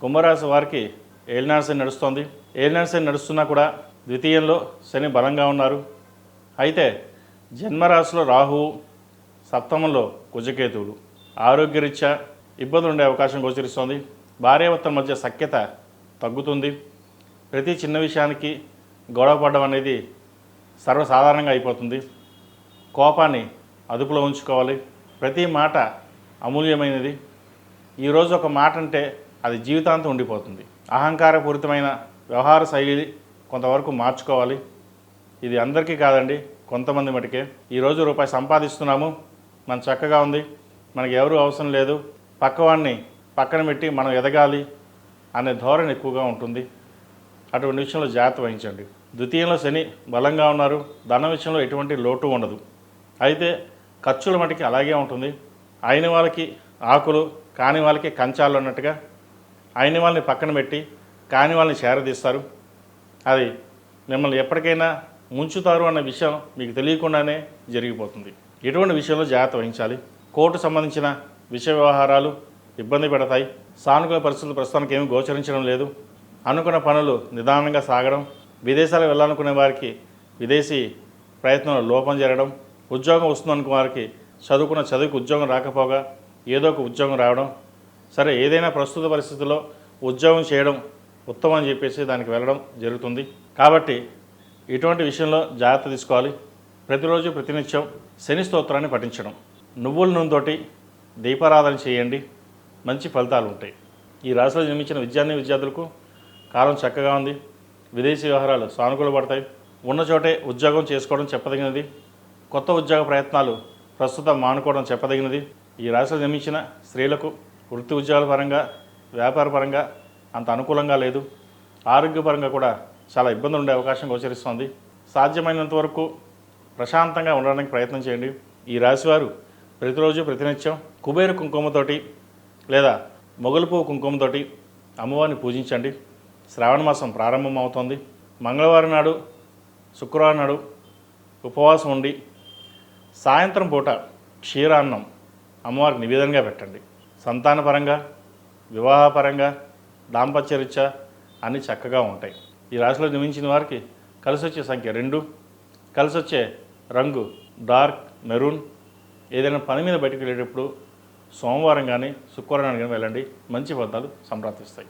కుంభరాశి వారికి ఏలినాడు శని నడుస్తోంది. ఏలినాడు శని నడుస్తున్నా కూడా ద్వితీయంలో శని బలంగా ఉన్నారు. అయితే జన్మరాశిలో రాహువు సప్తమంలో కుజకేతువులు. ఆరోగ్యరీత్యా ఇబ్బందులు ఉండే అవకాశం గోచరిస్తోంది. భార్యాభర్తల మధ్య సఖ్యత తగ్గుతుంది. ప్రతి చిన్న విషయానికి గొడవ పడడం అనేది సర్వసాధారణంగా అయిపోతుంది. కోపాన్ని అదుపులో ఉంచుకోవాలి. ప్రతి మాట అమూల్యమైనది. ఈరోజు ఒక మాట అంటే అది జీవితాంతం ఉండిపోతుంది. అహంకారపూరితమైన వ్యవహార శైలి కొంతవరకు మార్చుకోవాలి. ఇది అందరికీ కాదండి కొంతమంది మటుకే. ఈరోజు రూపాయి సంపాదిస్తున్నాము మన చక్కగా ఉంది మనకి ఎవరు అవసరం లేదు పక్కవాడిని పక్కన పెట్టి మనం ఎదగాలి అనే ధోరణి ఎక్కువగా ఉంటుంది. అటువంటి విషయంలో జాగ్రత్త వహించండి. ద్వితీయంలో శని బలంగా ఉన్నారు ధన విషయంలో ఎటువంటి లోటు ఉండదు. అయితే ఖర్చుల మటుకి అలాగే ఉంటుంది. అయిన వాళ్ళకి ఆకులు కాని వాళ్ళకి కంచాలు అన్నట్టుగా అయిన వాళ్ళని పక్కన పెట్టి కాని వాళ్ళని చేరదీస్తారు అది మిమ్మల్ని ఎప్పటికైనా ముంచుతారు అన్న విషయం మీకు తెలియకుండానే జరిగిపోతుంది. ఎటువంటి విషయంలో జాగ్రత్త వహించాలి. కోర్టు సంబంధించిన విషయ వ్యవహారాలు ఇబ్బంది పెడతాయి. సానుకూల పరిస్థితులు ప్రస్తుతానికి ఏమీ గోచరించడం లేదు. అనుకున్న పనులు నిదానంగా సాగడం విదేశాలకు వెళ్ళాలనుకునే వారికి విదేశీ ప్రయత్నంలో లోపం జరగడం ఉద్యోగం వస్తుందనుకున్న వారికి చదువుకున్న చదువుకు ఉద్యోగం రాకపోగా ఏదో ఒక ఉద్యోగం రావడం సరే ఏదైనా ప్రస్తుత పరిస్థితుల్లో ఉద్యోగం చేయడం ఉత్తమం అని చెప్పేసి దానికి వెళ్ళడం జరుగుతుంది. కాబట్టి ఇటువంటి విషయంలో జాగ్రత్త తీసుకోవాలి. ప్రతిరోజు ప్రతినిత్యం శని స్తోత్రాన్ని పఠించడం. నువ్వుల నూనెతోటి దీపారాధన చేయండి. మంచి ఫలితాలు ఉంటాయి. ఈ రాశిలో జన్మించిన విద్యార్థి విద్యార్థులకు కాలం చక్కగా ఉంది. విదేశీ వ్యవహారాలు సానుకూల పడతాయి. ఉన్న చోటే ఉద్యోగం చేసుకోవడం చెప్పదగినది. కొత్త ఉద్యోగ ప్రయత్నాలు ప్రస్తుతం మానుకోవడం చెప్పదగినది. ఈ రాశిలో జన్మించిన స్త్రీలకు వృత్తి ఉద్యోగాల పరంగా వ్యాపార పరంగా అంత అనుకూలంగా లేదు. ఆరోగ్యపరంగా కూడా చాలా ఇబ్బందులు ఉండే అవకాశం గోచరిస్తోంది. సాధ్యమైనంత వరకు ప్రశాంతంగా ఉండడానికి ప్రయత్నం చేయండి. ఈ రాశివారు ప్రతిరోజు ప్రతినిత్యం కుబేర కుంకుమతోటి లేదా మొగలుపువ్వు కుంకుమతోటి అమ్మవారిని పూజించండి. శ్రావణ మాసం ప్రారంభం అవుతోంది మంగళవారం నాడు శుక్రవారం నాడు ఉపవాసం ఉండి సాయంత్రం పూట క్షీరాన్నం అమ్మవారికి నివేదనగా పెట్టండి. సంతానపరంగా వివాహపరంగా దాంపత్యరీత్యా అన్నీ చక్కగా ఉంటాయి. ఈ రాశిలో జన్మించిన వారికి కలిసి వచ్చే సంఖ్య రెండు. కలిసి వచ్చే రంగు డార్క్ మెరూన్. ఏదైనా పని మీద బయటకు వెళ్ళేటప్పుడు సోమవారం కానీ శుక్రవారం కానీ వెళ్ళండి. మంచి ఫలితాలు సంప్రాప్తిస్తాయి.